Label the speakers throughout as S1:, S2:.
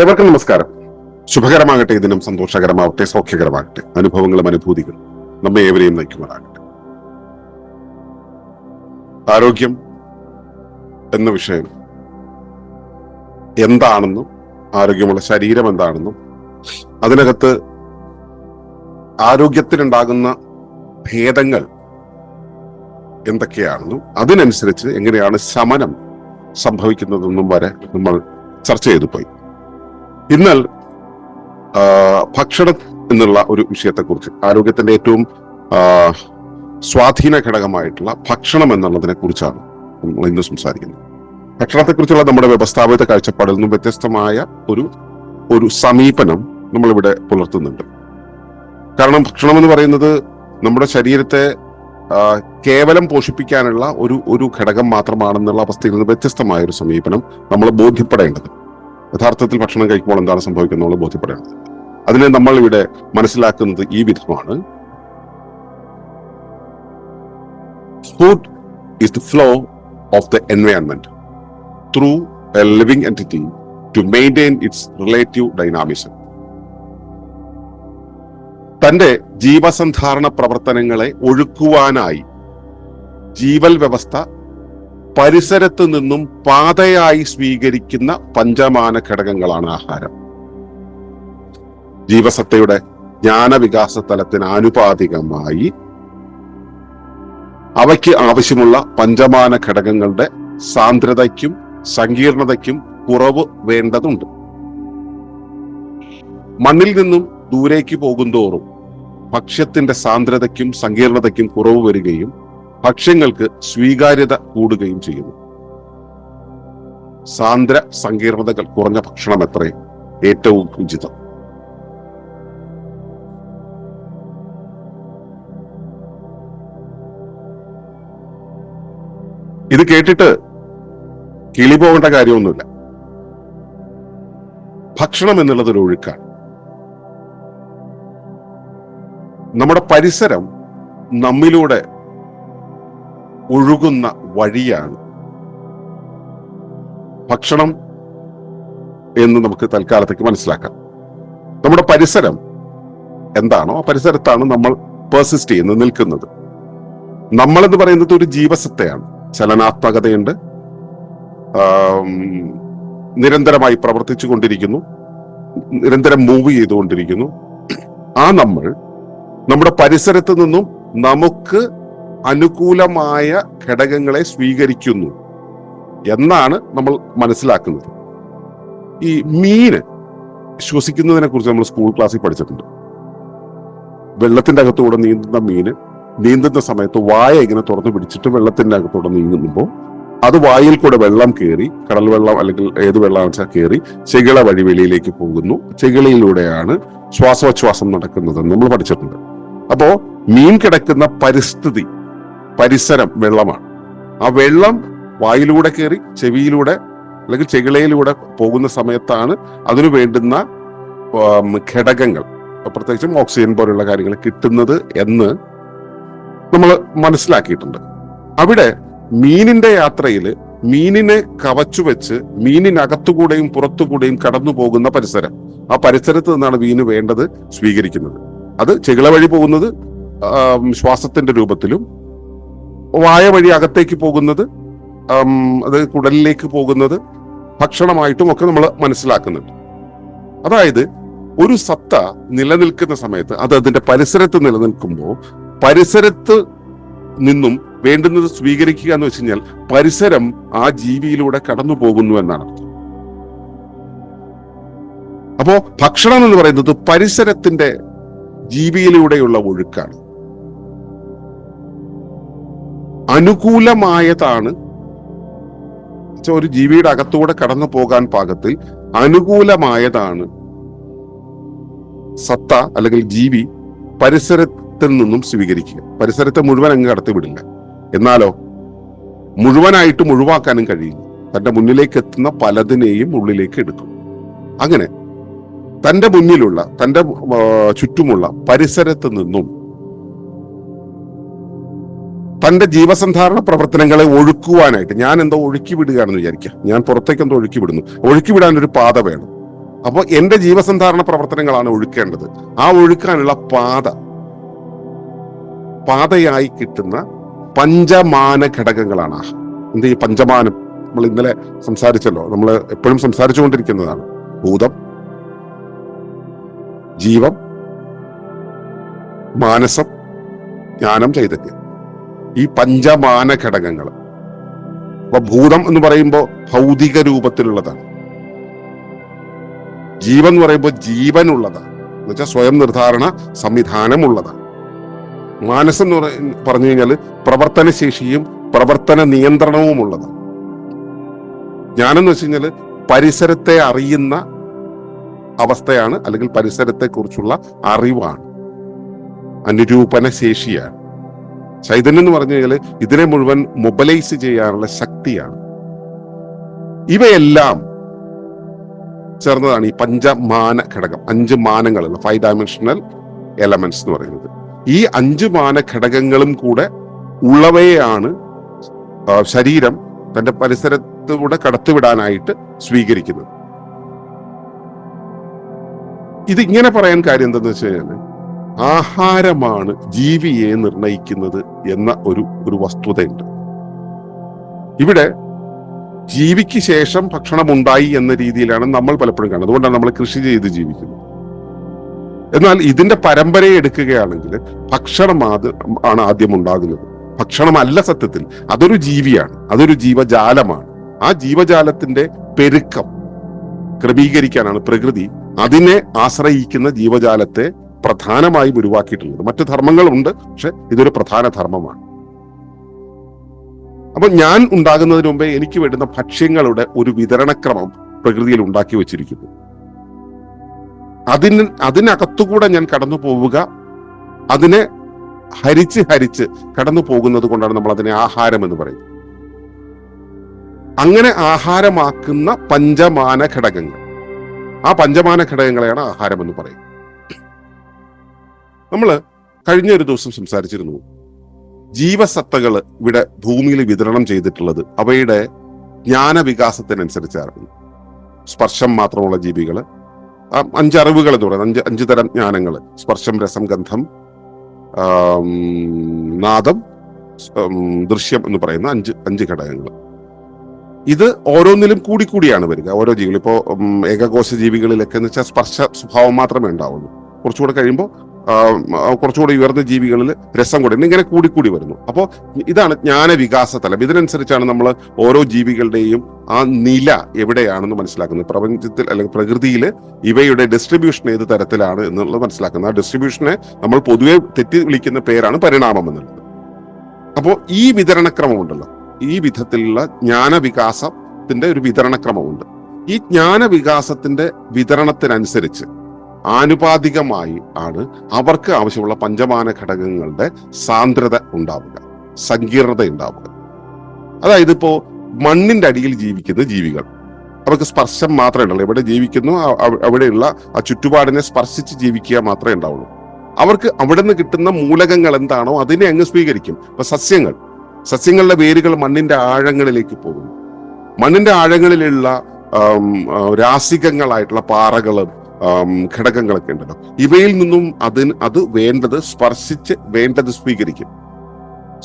S1: ഏവർക്കും നമസ്കാരം. ശുഭകരമാകട്ടെ ഈ ദിനം സന്തോഷകരമാവട്ടെ സൗഖ്യകരമാകട്ടെ അനുഭവങ്ങളും അനുഭൂതികളും നമ്മെ ഏവരെയും നയിക്കുമാറാകട്ടെ. ആരോഗ്യം എന്ന വിഷയം എന്താണെന്നും ആരോഗ്യമുള്ള ശരീരം എന്താണെന്നും അതിനകത്ത് ആരോഗ്യത്തിനുണ്ടാകുന്ന ഭേദങ്ങൾ എന്തൊക്കെയാണെന്നും അതിനനുസരിച്ച് എങ്ങനെയാണ് ശമനം സംഭവിക്കുന്നതെന്നും വരെ നമ്മൾ ചർച്ച ചെയ്തു പോയി. എന്നാൽ ഭക്ഷണം എന്നുള്ള ഒരു വിഷയത്തെക്കുറിച്ച് ആരോഗ്യത്തിന്റെ ഏറ്റവും സ്വാധീന ഘടകമായിട്ടുള്ള ഭക്ഷണം എന്നുള്ളതിനെ കുറിച്ചാണ് നമ്മൾ ഇന്ന് സംസാരിക്കുന്നത്. ഭക്ഷണത്തെക്കുറിച്ചുള്ള നമ്മുടെ വ്യവസ്ഥാപിത കാഴ്ചപ്പാടിൽ നിന്നും വ്യത്യസ്തമായ ഒരു ഒരു സമീപനം നമ്മളിവിടെ പുലർത്തുന്നുണ്ട്. കാരണം ഭക്ഷണം എന്ന് പറയുന്നത് നമ്മുടെ ശരീരത്തെ കേവലം പോഷിപ്പിക്കാനുള്ള ഒരു ഒരു ഘടകം മാത്രമാണെന്നുള്ള അവസ്ഥയിൽ നിന്ന് വ്യത്യസ്തമായ ഒരു സമീപനം നമ്മൾ ബോധ്യപ്പെടേണ്ടത് യഥാർത്ഥത്തിൽ ഭക്ഷണം കഴിക്കുമ്പോൾ എന്താണ് സംഭവിക്കുന്നത് ബോധ്യപ്പെടേണ്ടത് അതിനെ നമ്മൾ ഇവിടെ മനസ്സിലാക്കുന്നത് ഈ വിധമാണ് food is the flow of the environment through a living entity to maintain its relative dynamism. തന്റെ ജീവസന്ധാരണ പ്രവർത്തനങ്ങളെ ഒഴുക്കുവാനായി ജീവൽ വ്യവസ്ഥ പരിസരത്ത് നിന്നും പാതയായി സ്വീകരിക്കുന്ന പഞ്ചമാന ഘടകങ്ങളാണ് ആഹാരം. ജീവസത്തയുടെ ജ്ഞാനവികാസ തലത്തിന് ആനുപാതികമായി അവയ്ക്ക് ആവശ്യമുള്ള പഞ്ചമാന ഘടകങ്ങളുടെ സാന്ദ്രതയ്ക്കും സങ്കീർണതയ്ക്കും കുറവ് വേണ്ടതുണ്ട്. മണ്ണിൽ നിന്നും ദൂരേക്ക് പോകുന്തോറും ഭക്ഷ്യത്തിന്റെ സാന്ദ്രതയ്ക്കും സങ്കീർണതയ്ക്കും കുറവ് വരികയും ഭക്ഷ്യങ്ങൾക്ക് സ്വീകാര്യത കൂടുകയും ചെയ്യുന്നു. സാന്ദ്ര സങ്കീർണതകൾ കുറഞ്ഞ ഭക്ഷണം എത്രേ? ഏറ്റവും ഉചിതം. ഇത് കേട്ടിട്ട് കിളി പോകേണ്ട കാര്യമൊന്നുമില്ല. ഭക്ഷണം എന്നുള്ളത് ഒരു ഒഴുക്കാണ്. നമ്മുടെ പരിസരം നമ്മിലൂടെ ഒഴുകുന്ന വഴിയാണ്. ഭക്ഷണം എന്ന് നമുക്ക് തൽക്കാലത്തേക്ക് മനസ്സിലാക്കാം. നമ്മുടെ പരിസരം എന്താണോ ആ പരിസരത്താണ് നമ്മൾ പേഴ്സിസ്റ്റ് ചെയ്യുന്നത് നിൽക്കുന്നത്. നമ്മൾ എന്ന് പറയുന്നത് ഒരു ജീവസത്തയാണ്. ചലനാത്മകതയുണ്ട്. നിരന്തരമായി പ്രവർത്തിച്ചു കൊണ്ടിരിക്കുന്നു നിരന്തരം മൂവ് ചെയ്തുകൊണ്ടിരിക്കുന്നു. ആ നമ്മൾ നമ്മുടെ പരിസരത്ത് നിന്നും നമുക്ക് അനുകൂലമായ ഘടകങ്ങളെ സ്വീകരിക്കുന്നു എന്നാണ് നമ്മൾ മനസ്സിലാക്കുന്നത്. ഈ മീന് ശ്വസിക്കുന്നതിനെ കുറിച്ച് നമ്മൾ സ്കൂൾ ക്ലാസ്സിൽ പഠിച്ചിട്ടുണ്ട്. വെള്ളത്തിന്റെ അകത്തൂടെ നീന്തുന്ന മീന് നീന്തുന്ന സമയത്ത് വായ ഇങ്ങനെ തുറന്നു പിടിച്ചിട്ട് വെള്ളത്തിന്റെ അകത്തൂടെ നീങ്ങുമ്പോൾ അത് വായിൽ കൂടെ വെള്ളം കയറി കടൽ വെള്ളം അല്ലെങ്കിൽ ഏത് വെള്ളം വെച്ചാൽ കയറി ചെകിള വഴി വെളിയിലേക്ക് പോകുന്നു. ചെകിളയിലൂടെയാണ് ശ്വാസോച്ഛ്വാസം നടക്കുന്നതെന്ന് നമ്മൾ പഠിച്ചിട്ടുണ്ട്. അപ്പോ മീൻ കിടക്കുന്ന പരിസ്ഥിതി പരിസരം വെള്ളമാണ്. ആ വെള്ളം വായിലൂടെ കയറി ചെവിയിലൂടെ അല്ലെങ്കിൽ ചെകിളയിലൂടെ പോകുന്ന സമയത്താണ് അതിനു വേണ്ടുന്ന ഘടകങ്ങൾ പ്രത്യേകിച്ചും ഓക്സിജൻ പോലുള്ള കാര്യങ്ങൾ കിട്ടുന്നത് എന്ന് നമ്മൾ മനസ്സിലാക്കിയിട്ടുണ്ട്. അവിടെ മീനിന്റെ യാത്രയിൽ മീനിനെ കവച്ചു വെച്ച് മീനിനകത്തുകൂടെയും പുറത്തുകൂടെയും കടന്നു പോകുന്ന പരിസരം. ആ പരിസരത്ത് നിന്നാണ് മീന് വേണ്ടത് സ്വീകരിക്കുന്നത്. അത് ചെകിള വഴി പോകുന്നത് ശ്വാസത്തിന്റെ രൂപത്തിലും വായ വഴി അകത്തേക്ക് പോകുന്നത് അത് കുടലിലേക്ക് പോകുന്നത് ഭക്ഷണമായിട്ടും ഒക്കെ നമ്മൾ മനസ്സിലാക്കുന്നുണ്ട്. അതായത് ഒരു സത്ത നിലനിൽക്കുന്ന സമയത്ത് അത് അതിന്റെ പരിസരത്ത് നിലനിൽക്കുമ്പോൾ പരിസരത്ത് നിന്നും വേണ്ടുന്നത് സ്വീകരിക്കുക എന്ന് വെച്ച് കഴിഞ്ഞാൽ പരിസരം ആ ജീവിയിലൂടെ കടന്നു പോകുന്നു എന്നാണ് അപ്പോ ഭക്ഷണം എന്ന് പറയുന്നത് പരിസരത്തിന്റെ ജീവിയിലൂടെയുള്ള ഒഴുക്കാണ്. അനുകൂലമായതാണ്. ഒരു ജീവിയുടെ അകത്തൂടെ കടന്നു പോകാൻ പാകത്തിൽ അനുകൂലമായതാണ് സത്ത അല്ലെങ്കിൽ ജീവി പരിസരത്തിൽ നിന്നും സ്വീകരിക്കുക. പരിസരത്തെ മുഴുവൻ അങ്ങ് കടത്തി വിടില്ല എന്നാലോ മുഴുവനായിട്ട് ഒഴിവാക്കാനും കഴിയില്ല. തന്റെ മുന്നിലേക്ക് എത്തുന്ന പലതിനെയും ഉള്ളിലേക്ക് എടുക്കും. അങ്ങനെ തന്റെ മുന്നിലുള്ള തന്റെ ചുറ്റുമുള്ള പരിസരത്ത് നിന്നും തന്റെ ജീവസന്ധാരണ പ്രവർത്തനങ്ങളെ ഒഴുക്കുവാനായിട്ട് ഞാൻ എന്തോ ഒഴുക്കി വിടുകയാണെന്ന് വിചാരിക്കുക. ഞാൻ പുറത്തേക്ക് എന്തോ ഒഴുക്കി വിടുന്നു. ഒഴുക്കി വിടാൻ ഒരു പാത വേണം. അപ്പോൾ എന്റെ ജീവസന്ധാരണ പ്രവർത്തനങ്ങളാണ് ഒഴുക്കേണ്ടത്. ആ ഒഴുക്കാനുള്ള പാത. പാതയായി കിട്ടുന്ന പഞ്ചമാന ഘടകങ്ങളാണ്. എന്ത് ഈ പഞ്ചമാനം നമ്മൾ ഇന്നലെ സംസാരിച്ചല്ലോ. നമ്മൾ എപ്പോഴും സംസാരിച്ചുകൊണ്ടിരിക്കുന്നതാണ്. ഭൂതം ജീവം മാനസം ജ്ഞാനം ചൈതന്യം. ഈ പഞ്ചമാന ഘടകങ്ങൾ. അപ്പൊ ഭൂതം എന്ന് പറയുമ്പോൾ ഭൗതിക രൂപത്തിലുള്ളതാണ്. ജീവൻ എന്ന് പറയുമ്പോൾ ജീവനുള്ളതാണ്. എന്ന് വെച്ചാൽ സ്വയം നിർദ്ധാരണ സംവിധാനമുള്ളതാണ്. മാനസം എന്ന് പറ- പറഞ്ഞു കഴിഞ്ഞാൽ പ്രവർത്തനശേഷിയും പ്രവർത്തന നിയന്ത്രണവും ഉള്ളതാണ് ജ്ഞാനം വെച്ച് കഴിഞ്ഞാൽ പരിസരത്തെ അറിയുന്ന അവസ്ഥയാണ് അല്ലെങ്കിൽ പരിസരത്തെ കുറിച്ചുള്ള അറിവാണ്. അനുരൂപന ശേഷിയാണ് ചൈതന്യം എന്ന് പറഞ്ഞു കഴിഞ്ഞാൽ ഇതിനെ മുഴുവൻ മൊബലൈസ് ചെയ്യാനുള്ള ശക്തിയാണ്. ഇവയെല്ലാം ചേർന്നതാണ് ഈ പഞ്ചമാന ഘടകം അഞ്ച് മാനങ്ങളുള്ള ഫൈവ് ഡയമെൻഷണൽ എലമെന്റ്സ് എന്ന് പറയുന്നത്. ഈ അഞ്ച് മാന ഘടകങ്ങളും കൂടെ ഉള്ളവയാണ് ശരീരം തന്റെ പരിസരത്തൂടെ കടത്തുവിടാനായിട്ട് സ്വീകരിക്കുന്നത്. ഇതിങ്ങനെ പറയാൻ കാര്യം എന്താണെന്ന് വെച്ച് കഴിഞ്ഞാൽ ആഹാരമാണ് ജീവിയെ നിർണയിക്കുന്നത് എന്ന ഒരു ഒരു വസ്തുതയുണ്ട്. ഇവിടെ ജീവിക്ക് ശേഷം ഭക്ഷണം ഉണ്ടായി എന്ന രീതിയിലാണ് നമ്മൾ പലപ്പോഴും കാണുന്നത്. അതുകൊണ്ടാണ് നമ്മൾ കൃഷി ചെയ്ത് ജീവിക്കുന്നത്. എന്നാൽ ഇതിന്റെ പരമ്പരയെ എടുക്കുകയാണെങ്കിൽ ഭക്ഷണം ആണ് ആദ്യം ഉണ്ടാകുന്നത്. ഭക്ഷണമല്ല സത്യത്തിൽ അതൊരു ജീവിയാണ് അതൊരു ജീവജാലമാണ്. ആ ജീവജാലത്തിന്റെ പെരുക്കം ക്രമീകരിക്കാനാണ് പ്രകൃതി അതിനെ ആശ്രയിക്കുന്ന ജീവജാലത്തെ പ്രധാനമായും ഉരുവാക്കിയിട്ടുള്ളത്. മറ്റു ധർമ്മങ്ങളുണ്ട് പക്ഷെ ഇതൊരു പ്രധാന ധർമ്മമാണ്. അപ്പൊ ഞാൻ ഉണ്ടാകുന്നതിന് മുമ്പേ എനിക്ക് വേണ്ടുന്ന ഭക്ഷ്യങ്ങളുടെ ഒരു വിതരണക്രമം പ്രകൃതിയിൽ ഉണ്ടാക്കി വെച്ചിരിക്കുന്നു. അതിന് അതിനകത്തുകൂടെ ഞാൻ കടന്നു പോവുക അതിനെ ഹരിച്ച് ഹരിച്ച് കടന്നു പോകുന്നത് കൊണ്ടാണ് നമ്മൾ അതിനെ ആഹാരം എന്ന് പറയുന്നത്. അങ്ങനെ ആഹാരമാക്കുന്ന പഞ്ചമാന ഘടകങ്ങൾ ആ പഞ്ചമാന ഘടകങ്ങളെയാണ് ആഹാരം എന്ന് പറയുന്നത്. നമ്മൾ കഴിഞ്ഞ ഒരു ദിവസം സംസാരിച്ചിരുന്നു. ജീവസത്തകൾ ഇവിടെ ഭൂമിയിൽ വിതരണം ചെയ്തിട്ടുള്ളത് അവയുടെ ജ്ഞാനവികാസത്തിനനുസരിച്ചാണ് സ്പർശം മാത്രമുള്ള ജീവികൾ അഞ്ചറിവുകൾ എന്ന് പറയുന്നത് അഞ്ച് അഞ്ച് തരം ജ്ഞാനങ്ങൾ സ്പർശം രസം ഗന്ധം നാദം ദൃശ്യം എന്ന് പറയുന്ന അഞ്ച് അഞ്ച് ഘടകങ്ങൾ ഇത് ഓരോന്നിലും കൂടിക്കൂടിയാണ് വരിക. ഓരോ ജീവികൾ ഇപ്പോൾ ഏകകോശ ജീവികളിലൊക്കെ എന്ന് വെച്ചാൽ സ്പർശ സ്വഭാവം മാത്രമേ ഉണ്ടാവുള്ളൂ. കുറച്ചുകൂടെ കഴിയുമ്പോൾ കുറച്ചുകൂടി ഉയർന്ന ജീവികളിൽ രസം കൂടി ഇങ്ങനെ കൂടിക്കൂടി കൂടി വരുന്നു. അപ്പോൾ ഇതാണ് ജ്ഞാനവികാസ തലം ഇതിനനുസരിച്ചാണ് നമ്മൾ ഓരോ ജീവികളുടെയും ആ നില എവിടെയാണെന്ന് മനസ്സിലാക്കുന്നത്. പ്രപഞ്ചത്തിൽ അല്ലെങ്കിൽ പ്രകൃതിയിൽ ഇവയുടെ ഡിസ്ട്രിബ്യൂഷൻ ഏത് തരത്തിലാണ് എന്നുള്ളത് മനസ്സിലാക്കുന്നത്. ആ ഡിസ്ട്രിബ്യൂഷനെ നമ്മൾ പൊതുവെ തെറ്റി വിളിക്കുന്ന പേരാണ് പരിണാമം എന്നുള്ളത്. അപ്പോൾ ഈ വിതരണക്രമമുണ്ടല്ലോ. ഈ വിധത്തിലുള്ള ജ്ഞാനവികാസത്തിന്റെ ഒരു വിതരണക്രമമുണ്ട്. ഈ ജ്ഞാനവികാസത്തിന്റെ വിതരണത്തിനനുസരിച്ച് ആനുപാതികമായി ആണ് അവർക്ക് ആവശ്യമുള്ള പഞ്ചമാന ഘടകങ്ങളുടെ സാന്ദ്രത ഉണ്ടാവുക സങ്കീർണത ഉണ്ടാവുക. അതായത് ഇപ്പോ മണ്ണിന്റെ അടിയിൽ ജീവിക്കുന്ന ജീവികൾ അവർക്ക് സ്പർശം മാത്രമേ ഉണ്ടാവുള്ളൂ. എവിടെ ജീവിക്കുന്നു അവിടെയുള്ള ആ ചുറ്റുപാടിനെ സ്പർശിച്ച് ജീവിക്കുക മാത്രമേ ഉണ്ടാവുള്ളൂ. അവർക്ക് അവിടെ നിന്ന് കിട്ടുന്ന മൂലകങ്ങൾ എന്താണോ അതിനെ അങ്ങ് സ്വീകരിക്കും. ഇപ്പൊ സസ്യങ്ങൾ സസ്യങ്ങളുടെ വേരുകൾ മണ്ണിന്റെ ആഴങ്ങളിലേക്ക് പോകുന്നു. മണ്ണിന്റെ ആഴങ്ങളിലുള്ള രാസികങ്ങളായിട്ടുള്ള പാറകളും ഘടകങ്ങളൊക്കെ ഉണ്ടല്ലോ. ഇവയിൽ നിന്നും അതിന് അത് വേണ്ടത് സ്പർശിച്ച് വേണ്ടത് സ്വീകരിക്കും.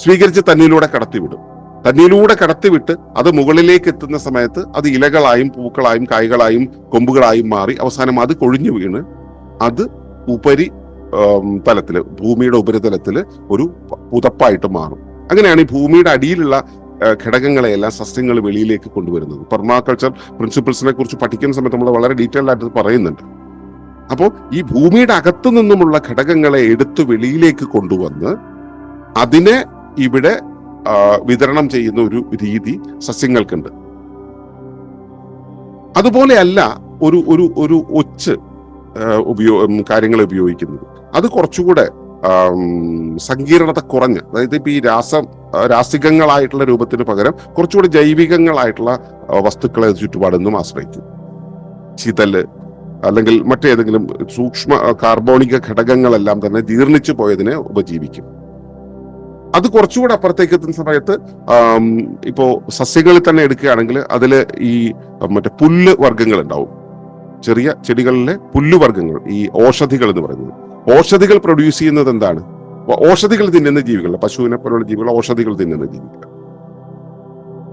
S1: സ്വീകരിച്ച് തന്നിലൂടെ കടത്തിവിടും. തന്നിലൂടെ കടത്തിവിട്ട് അത് മുകളിലേക്ക് എത്തുന്ന സമയത്ത് അത് ഇലകളായും പൂക്കളായും കായ്കളായും കൊമ്പുകളായും മാറി അവസാനം അത് കൊഴിഞ്ഞു വീണ് അത് ഉപരി തലത്തിൽ ഭൂമിയുടെ ഉപരിതലത്തിൽ ഒരു പുതപ്പായിട്ട് മാറും. അങ്ങനെയാണ് ഈ ഭൂമിയുടെ അടിയിലുള്ള ഘടകങ്ങളെയെല്ലാം സസ്യങ്ങൾ വെളിയിലേക്ക് കൊണ്ടുവരുന്നത്. പെർമാകൾച്ചർ പ്രിൻസിപ്പിൾസിനെ കുറിച്ച് പഠിക്കുന്ന സമയത്ത് നമ്മൾ വളരെ ഡീറ്റെയിൽഡ് ആയിട്ട് പറയുന്നുണ്ട്. അപ്പോൾ ഈ ഭൂമിയുടെ അകത്തു നിന്നുമുള്ള ഘടകങ്ങളെ എടുത്തു വെളിയിലേക്ക് കൊണ്ടുവന്ന് അതിനെ ഇവിടെ വിതരണം ചെയ്യുന്ന ഒരു രീതി സസ്യങ്ങൾക്കുണ്ട്. അതുപോലെയല്ല ഒരു ഒരു ഒരു ഒച്ച് ഉപയോ കാര്യങ്ങൾ ഉപയോഗിക്കുന്നത്. അത് കുറച്ചുകൂടെ സങ്കീർണത കുറഞ്ഞ് അതായത് ഇപ്പൊ ഈ രാസം രാസികങ്ങളായിട്ടുള്ള രൂപത്തിന് പകരം കുറച്ചുകൂടി ജൈവികങ്ങളായിട്ടുള്ള വസ്തുക്കളെ ചുറ്റുപാടൊന്നും ആശ്രയിക്കും. ചിതൽ അല്ലെങ്കിൽ മറ്റേതെങ്കിലും സൂക്ഷ്മ കാർബോണിക ഘടകങ്ങളെല്ലാം തന്നെ ജീർണിച്ചു പോയതിനെ ഉപജീവിക്കും. അത് കുറച്ചുകൂടെ അപ്പുറത്തേക്ക് എത്തുന്ന സമയത്ത് ഇപ്പോൾ ഇപ്പോ സസ്യങ്ങളിൽ തന്നെ എടുക്കുകയാണെങ്കിൽ അതിൽ ഈ മറ്റേ പുല്ല് വർഗങ്ങൾ ഉണ്ടാവും ചെറിയ ചെടികളിലെ പുല്ലുവർഗങ്ങൾ ഈ ഓഷധികൾ എന്ന് പറയുന്നത്. ഓഷധികൾ പ്രൊഡ്യൂസ് ചെയ്യുന്നത് എന്താണ്? ഔഷധികൾ തിന്നുന്ന ജീവികൾ പശുവിനെ പോലുള്ള ജീവികൾ ഓഷധികൾ തിന്നുന്ന ജീവികൾ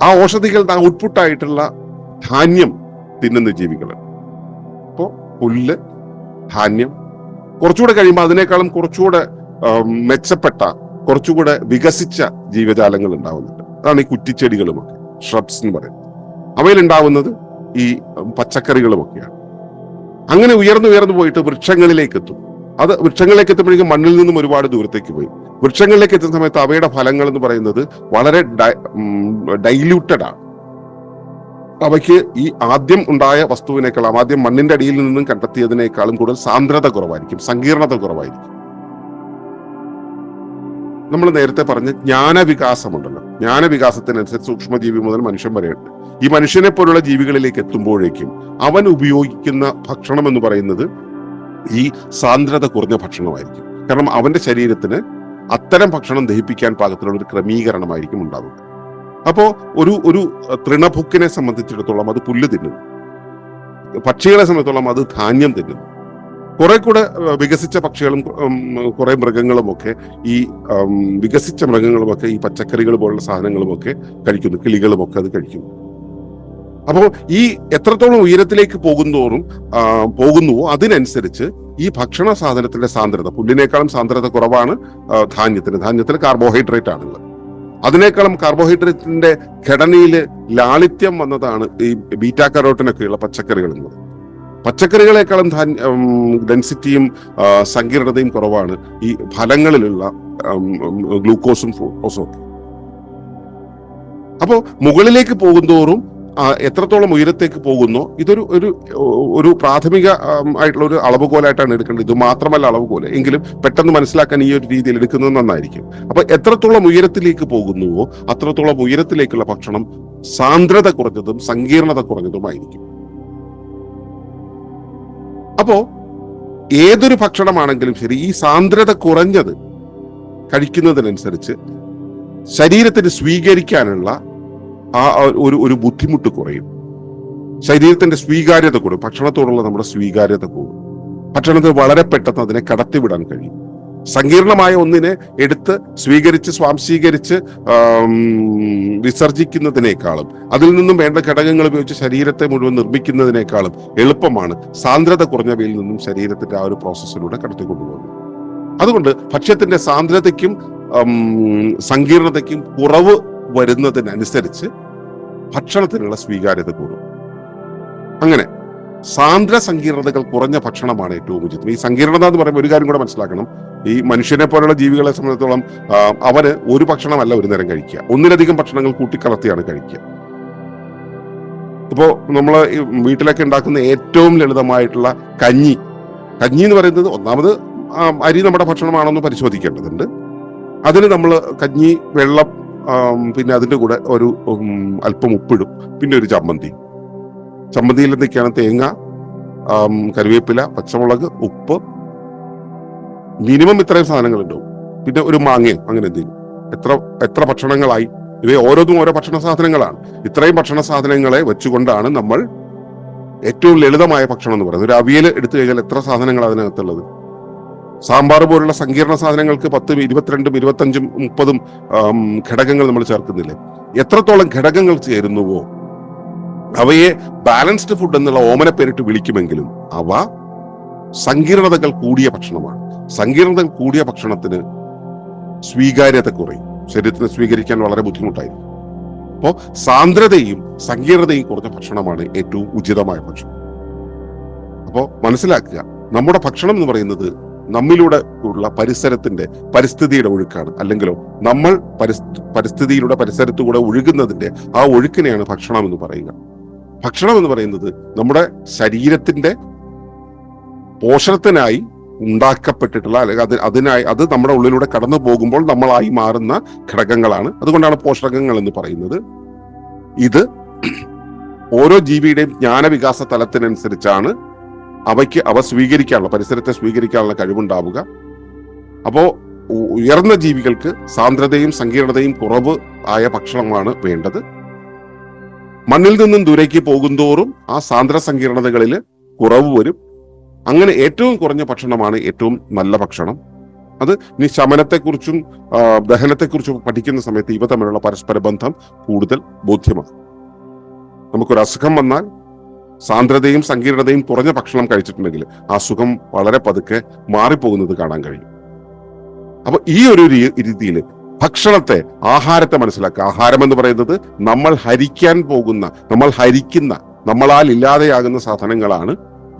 S1: ആ ഓഷധികളുടെ ഔട്ട്പുട്ടായിട്ടുള്ള ധാന്യം തിന്നുന്ന അപ്പോ പുല്ല് ധാന്യം കുറച്ചുകൂടെ കഴിയുമ്പോൾ അതിനേക്കാളും കുറച്ചുകൂടെ മെച്ചപ്പെട്ട കുറച്ചുകൂടെ വികസിച്ച ജീവജാലങ്ങൾ ഉണ്ടാവുന്നുണ്ട്. അതാണ് ഈ കുറ്റിച്ചെടികളുമൊക്കെ ഷ്രബ്സ് എന്ന് പറയുന്നത്. അവയിലുണ്ടാവുന്നത് ഈ പച്ചക്കറികളുമൊക്കെയാണ്. അങ്ങനെ ഉയർന്നു ഉയർന്നു പോയിട്ട് വൃക്ഷങ്ങളിലേക്ക് എത്തും. അത് വൃക്ഷങ്ങളിലേക്ക് എത്തുമ്പോഴേക്കും മണ്ണിൽ നിന്നും ഒരുപാട് ദൂരത്തേക്ക് പോയി. വൃക്ഷങ്ങളിലേക്ക് എത്തുന്ന സമയത്ത് അവയുടെ ഫലങ്ങൾ എന്ന് പറയുന്നത് വളരെ ഡൈല്യൂട്ടഡ് ആണ് അവയ്ക്ക് ഈ ആദ്യം ഉണ്ടായ വസ്തുവിനേക്കാളും ആദ്യം മണ്ണിന്റെ അടിയിൽ നിന്നും കണ്ടെത്തിയതിനേക്കാളും കൂടുതൽ സാന്ദ്രത കുറവായിരിക്കും സങ്കീർണത കുറവായിരിക്കും. നമ്മൾ നേരത്തെ പറഞ്ഞ ജ്ഞാനവികാസമുണ്ടല്ലോ. ജ്ഞാനവികാസത്തിനനുസരിച്ച് സൂക്ഷ്മജീവി മുതൽ മനുഷ്യൻ വരെയുണ്ട് ഈ മനുഷ്യനെ പോലുള്ള ജീവികളിലേക്ക് എത്തുമ്പോഴേക്കും അവൻ ഉപയോഗിക്കുന്ന ഭക്ഷണം എന്ന് പറയുന്നത് ഈ സാന്ദ്രത കുറഞ്ഞ ഭക്ഷണമായിരിക്കും. കാരണം അവന്റെ ശരീരത്തിന് അത്തരം ഭക്ഷണം ദഹിപ്പിക്കാൻ പാകത്തിലുള്ള ഒരു ക്രമീകരണമായിരിക്കും ഉണ്ടാവുക. അപ്പോ ഒരു ഒരു തൃണഭുക്കിനെ സംബന്ധിച്ചിടത്തോളം അത് പുല്ല് തിന്നുന്നു. പക്ഷികളെ സംബന്ധിച്ചോളം അത് ധാന്യം തിന്നുന്നു. കുറെ കൂടെ വികസിച്ച പക്ഷികളും കുറെ മൃഗങ്ങളും ഒക്കെ ഈ വികസിച്ച മൃഗങ്ങളുമൊക്കെ ഈ പച്ചക്കറികൾ പോലുള്ള സാധനങ്ങളുമൊക്കെ കഴിക്കുന്നു. കിളികളുമൊക്കെ അത് കഴിക്കുന്നു. അപ്പോൾ ഈ എത്രത്തോളം ഉയരത്തിലേക്ക് പോകുന്നോറും പോകുന്നുവോ അതിനനുസരിച്ച് ഈ ഭക്ഷണ സാധനത്തിന്റെ സാന്ദ്രത പുല്ലിനേക്കാളും സാന്ദ്രത കുറവാണ് ധാന്യത്തിന്. ധാന്യത്തിന് കാർബോഹൈഡ്രേറ്റ് ആണുള്ളത്. അതിനേക്കാളും കാർബോഹൈഡ്രേറ്റിന്റെ ഘടനയിൽ ലാളിത്യം വന്നതാണ് ഈ ബീറ്റാ കരോട്ടിനൊക്കെയുള്ള പച്ചക്കറികൾ എന്നത് പച്ചക്കറികളെക്കാളും ഡെൻസിറ്റിയും സങ്കീർണതയും കുറവാണ് ഈ ഫലങ്ങളിലുള്ള ഗ്ലൂക്കോസും ഫ്രൂക്കോസും ഒക്കെ. അപ്പോൾ മുകളിലേക്ക് പോകുന്തോറും എത്രത്തോളം ഉയരത്തേക്ക് പോകുന്നോ? ഇതൊരു ഒരു ഒരു പ്രാഥമിക ആയിട്ടുള്ള ഒരു അളവുകോലായിട്ടാണ് എടുക്കേണ്ടത്. ഇത് മാത്രമല്ല അളവുകോൽ. എങ്കിലും പെട്ടെന്ന് മനസ്സിലാക്കാൻ ഈ ഒരു രീതിയിൽ എടുക്കുന്നത് നന്നായിരിക്കും. അപ്പൊ എത്രത്തോളം ഉയരത്തിലേക്ക് പോകുന്നുവോ അത്രത്തോളം ഉയരത്തിലേക്കുള്ള ഭക്ഷണം സാന്ദ്രത കുറഞ്ഞതും സങ്കീർണത കുറഞ്ഞതുമായിരിക്കും. അപ്പോ ഏതൊരു ഭക്ഷണമാണെങ്കിലും ശരി ഈ സാന്ദ്രത കുറഞ്ഞത് കഴിക്കുന്നതിനനുസരിച്ച് ശരീരത്തിന് സ്വീകരിക്കാനുള്ള ആ ഒരു ഒരു ബുദ്ധിമുട്ട് കുറയും. ശരീരത്തിന്റെ സ്വീകാര്യത കൂടും. ഭക്ഷണത്തോടുള്ള നമ്മുടെ സ്വീകാര്യത കൂടും. ഭക്ഷണത്തിൽ വളരെ പെട്ടെന്ന് അതിനെ കടത്തിവിടാൻ കഴിയും. സങ്കീർണമായ ഒന്നിനെ എടുത്ത് സ്വീകരിച്ച് സ്വാംശീകരിച്ച് വിസർജിക്കുന്നതിനേക്കാളും അതിൽ നിന്നും വേണ്ട ഘടകങ്ങൾ ഉപയോഗിച്ച് ശരീരത്തെ മുഴുവൻ നിർമ്മിക്കുന്നതിനേക്കാളും എളുപ്പമാണ് സാന്ദ്രത കുറഞ്ഞവയിൽ നിന്നും ശരീരത്തിന്റെ ആ ഒരു പ്രോസസ്സിലൂടെ കടത്തിക്കൊണ്ടുപോകുന്നത്. അതുകൊണ്ട് ഭക്ഷ്യത്തിന്റെ സാന്ദ്രതയ്ക്കും സങ്കീർണതയ്ക്കും കുറവ് വരുന്നതിനനുസരിച്ച് ഭക്ഷണത്തിനുള്ള സ്വീകാര്യത കൂടും. അങ്ങനെ സാന്ദ്ര സങ്കീർണതകൾ കുറഞ്ഞ ഭക്ഷണമാണ് ഏറ്റവും ഉചിതം. ഈ സങ്കീർണത എന്ന് പറയുമ്പോൾ ഒരു കാര്യം കൂടെ മനസ്സിലാക്കണം. ഈ മനുഷ്യനെ പോലുള്ള ജീവികളെ സംബന്ധിച്ചിടത്തോളം അവർ ഒരു ഭക്ഷണമല്ല ഒരു നേരം കഴിക്കുക. ഒന്നിലധികം ഭക്ഷണങ്ങൾ കൂട്ടിക്കലർത്തിയാണ് കഴിക്കുക. ഇപ്പോ നമ്മൾ വീട്ടിലൊക്കെ ഉണ്ടാക്കുന്ന ഏറ്റവും ലളിതമായിട്ടുള്ള കഞ്ഞി. കഞ്ഞി എന്ന് പറയുന്നത് ഒന്നാമത് അരി നമ്മുടെ ഭക്ഷണമാണെന്ന് പരിശോധിക്കേണ്ടതുണ്ട്. അതിന് നമ്മൾ കഞ്ഞി വെള്ളം പിന്നെ അതിന്റെ കൂടെ ഒരു അല്പം ഉപ്പിടും. പിന്നെ ഒരു ചമ്മന്തി. ചമ്മന്തിയിൽ എന്തൊക്കെയാണ്? തേങ്ങ കറിവേപ്പില പച്ചമുളക് ഉപ്പ്. മിനിമം ഇത്രയും സാധനങ്ങൾ ഉണ്ടാവും പിന്നെ ഒരു മാങ്ങയും അങ്ങനെ എന്തെങ്കിലും. എത്ര എത്ര ഭക്ഷണങ്ങളായി? ഇവ ഓരോന്നും ഓരോ ഭക്ഷണ സാധനങ്ങളാണ്. ഇത്രയും ഭക്ഷണ സാധനങ്ങളെ വെച്ചുകൊണ്ടാണ് നമ്മൾ ഏറ്റവും ലളിതമായ ഭക്ഷണം എന്ന് പറയുന്നത്. ഒരു അവിയൽ എടുത്തു കഴിഞ്ഞാൽ എത്ര സാധനങ്ങൾ അതിനകത്തുള്ളത്? സാമ്പാർ പോലുള്ള സങ്കീർണ സാധനങ്ങൾക്ക് പത്തും ഇരുപത്തിരണ്ടും ഇരുപത്തഞ്ചും മുപ്പതും ഘടകങ്ങൾ നമ്മൾ ചേർക്കുന്നില്ലേ? എത്രത്തോളം ഘടകങ്ങൾ ചേരുന്നുവോ? അവയെ ബാലൻസ്ഡ് ഫുഡ് എന്നുള്ള ഓമന പേരിട്ട് വിളിക്കുമെങ്കിലും അവ സങ്കീർണതകൾ കൂടിയ ഭക്ഷണമാണ്. സങ്കീർണതകൾ കൂടിയ ഭക്ഷണത്തിന് സ്വീകാര്യത കുറയും. ശരീരത്തിന് സ്വീകരിക്കാൻ വളരെ ബുദ്ധിമുട്ടായിരിക്കും. അപ്പോൾ സാന്ദ്രതയും സങ്കീർണതയും കുറഞ്ഞ ഭക്ഷണമാണ് ഏറ്റവും ഉചിതമായ ഭക്ഷണം. അപ്പോൾ മനസ്സിലാക്കുക നമ്മുടെ ഭക്ഷണം എന്ന് പറയുന്നത് നമ്മിലൂടെ ഉള്ള പരിസരത്തിന്റെ പരിസ്ഥിതിയുടെ ഒഴുക്കാണ്. അല്ലെങ്കിലോ നമ്മൾ പരിസ്ഥ- പരിസ്ഥിതിയിലൂടെ പരിസരത്തുകൂടെ ഒഴുകുന്നതിന്റെ ആ ഒഴുക്കിനെയാണ് ഭക്ഷണം എന്ന് പറയുക. ഭക്ഷണം എന്ന് പറയുന്നത് നമ്മുടെ ശരീരത്തിന്റെ പോഷണത്തിനായി ഉണ്ടാക്കപ്പെട്ടിട്ടുള്ള അല്ലെങ്കിൽ അത് അതിനായി അത് നമ്മുടെ ഉള്ളിലൂടെ കടന്നു പോകുമ്പോൾ നമ്മളായി മാറുന്ന ഘടകങ്ങളാണ്. അതുകൊണ്ടാണ് പോഷകങ്ങൾ എന്ന് പറയുന്നത്. ഇത് ഓരോ ജീവിയുടെയും ജ്ഞാനവികാസ തലത്തിനനുസരിച്ചാണ് അവയ്ക്ക് അവ സ്വീകരിക്കാനുള്ള പരിസരത്തെ സ്വീകരിക്കാനുള്ള കഴിവുണ്ടാവുക. അപ്പോൾ ഉയർന്ന ജീവികൾക്ക് സാന്ദ്രതയും സങ്കീർണതയും കുറവ് ആയ ഭക്ഷണമാണ് വേണ്ടത്. മണ്ണിൽ നിന്നും ദൂരേക്ക് പോകുന്തോറും ആ സാന്ദ്ര സങ്കീർണതകളിൽ കുറവ് വരും. അങ്ങനെ ഏറ്റവും കുറഞ്ഞ ഭക്ഷണമാണ് ഏറ്റവും നല്ല ഭക്ഷണം. അത് ഇനി ശമനത്തെക്കുറിച്ചും ദഹനത്തെക്കുറിച്ചും പഠിക്കുന്ന സമയത്ത് ഇവ തമ്മിലുള്ള പരസ്പര ബന്ധം കൂടുതൽ ബോധ്യമാണ്. നമുക്കൊരു അസുഖം വന്നാൽ സാന്ദ്രതയും സങ്കീർണതയും കുറഞ്ഞ ഭക്ഷണം കഴിച്ചിട്ടുണ്ടെങ്കിൽ ആ സുഖം വളരെ പതുക്കെ മാറിപ്പോകുന്നത് കാണാൻ കഴിയും. അപ്പൊ ഈ ഒരു രീതിയിൽ ഭക്ഷണത്തെ ആഹാരത്തെ മനസ്സിലാക്കുക. ആഹാരം എന്ന് പറയുന്നത് നമ്മൾ ഹരിക്കാൻ പോകുന്ന നമ്മൾ ഹരിക്കുന്ന നമ്മളാൽ ഇല്ലാതെയാകുന്ന സാധനങ്ങളാണ്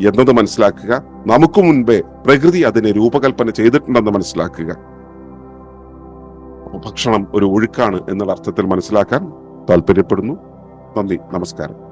S1: എന്നത് മനസ്സിലാക്കുക. നമുക്ക് മുൻപേ പ്രകൃതി അതിനെ രൂപകൽപ്പന ചെയ്തിട്ടുണ്ടെന്ന് മനസ്സിലാക്കുക. ഭക്ഷണം ഒരു ഒഴുക്കാണ് എന്നുള്ള അർത്ഥത്തിൽ മനസ്സിലാക്കാൻ താല്പര്യപ്പെടുന്നു. നന്ദി നമസ്കാരം.